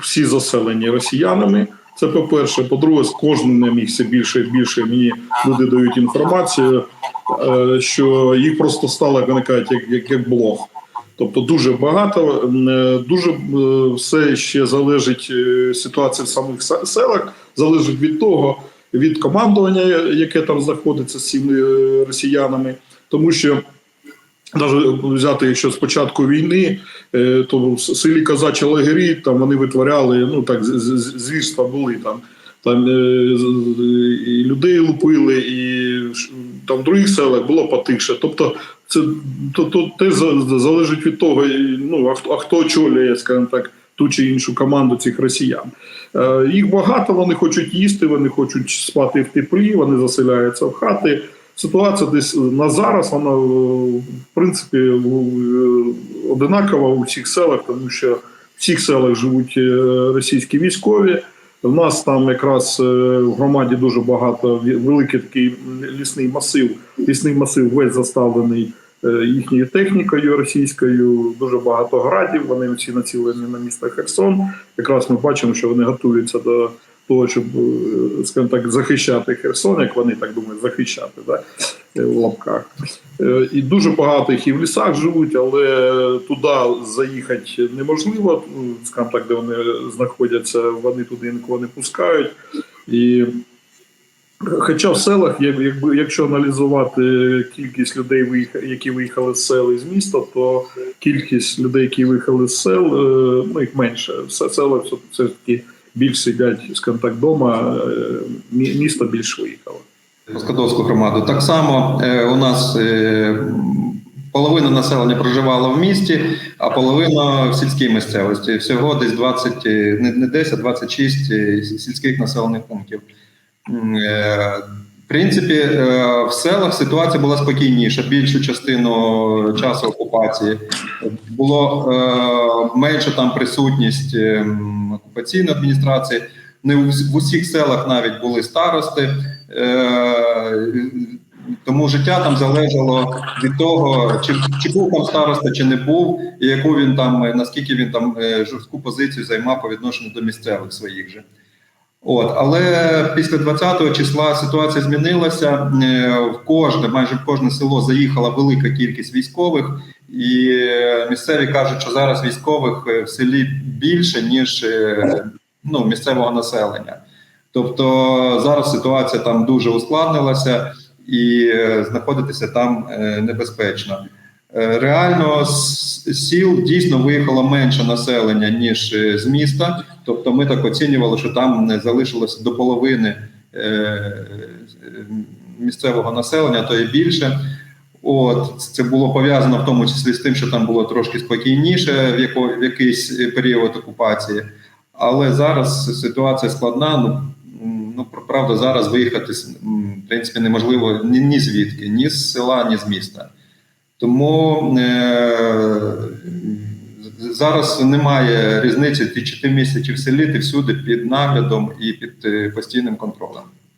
всі заселені росіянами. Це по-перше. По-друге, з кожним їх все більше і більше. Мені люди дають інформацію, е, що їх просто стало, кажуть, як, як, як блог. Тобто дуже багато, е, дуже е, все ще залежить ситуація в самих селах, залежить від того, від командування, яке там знаходиться з цими росіянами, тому що. Навіть взяти, якщо з початку війни, е, то в селі Казачі лагері там вони витворяли, ну так звірства були там. Там е, і людей лупили, і там в других селах було потихше. Тобто, це то, то теж залежить від того, ну а хто а хто очолює, скажімо так, ту чи іншу команду цих росіян. Е, Їх багато, вони хочуть їсти, вони хочуть спати в теплі, вони заселяються в хати. Ситуація десь на зараз вона е, в принципі одинакова у всіх селах, тому що в всіх селах живуть е, російські військові. У нас там якраз е, в громаді дуже багато великий такий лісний масив. Лісний масив весь заставлений е, їхньою технікою російською. Дуже багато градів. Вони всі націлені на місто Херсон. Якраз ми бачимо, що вони готуються до того, щоб е, скажімо так захищати Херсон, як вони так думають, захищати да? е, в лапках. Е, І дуже багато їх і в лісах живуть, але туди заїхати неможливо. Скажімо так, де вони знаходяться, вони туди нікого не пускають. І Хоча в селах, якби якщо аналізувати кількість людей, які виїхали з сел і з міста, то кількість людей, які виїхали з сел, ну їх менше. Все села все таки більш сидять, з контактдома, е, місто більш виїхало. Скадовську громаду. Так само е, у нас е, половина населення проживала в місті, а половина в сільській місцевості. Всього десь 20, е, не не 10, а 26 е, сільських населених пунктів. В принципі, е, в селах ситуація була спокійніша. Більшу частину часу окупації було е, менше там присутність е, окупаційної адміністрації. Не в усіх селах навіть були старости. Тому життя там залежало від того, чи, чи був там староста, чи не був, і яку він там, наскільки він там жорстку позицію займав по відношенню до місцевих своїх же. От, але після 20-го числа ситуація змінилася. Е, В кожне, майже в кожне село заїхала велика кількість військових, і е, місцеві кажуть, що зараз військових е, в селі більше, ніж ну, місцевого населення. Тобто зараз ситуація там дуже ускладнилася і знаходитися там небезпечно. Е, Реально з сіл дійсно виїхало менше населення ніж е, з міста. Тобто, ми так оцінювали, що там не залишилося до половини е, місцевого населення, то і більше. От це було пов'язано в тому числі з тим, що там було трошки спокійніше в, яко, в якийсь період окупації. Але зараз ситуація складна. Ну ну правда, зараз виїхати в принципі неможливо ні, ні звідки, ні з села, ні з міста. Тому е, зараз немає різниці, ти чи ти в місті, в селі, ти всюди під наглядом і під е, постійним контролем.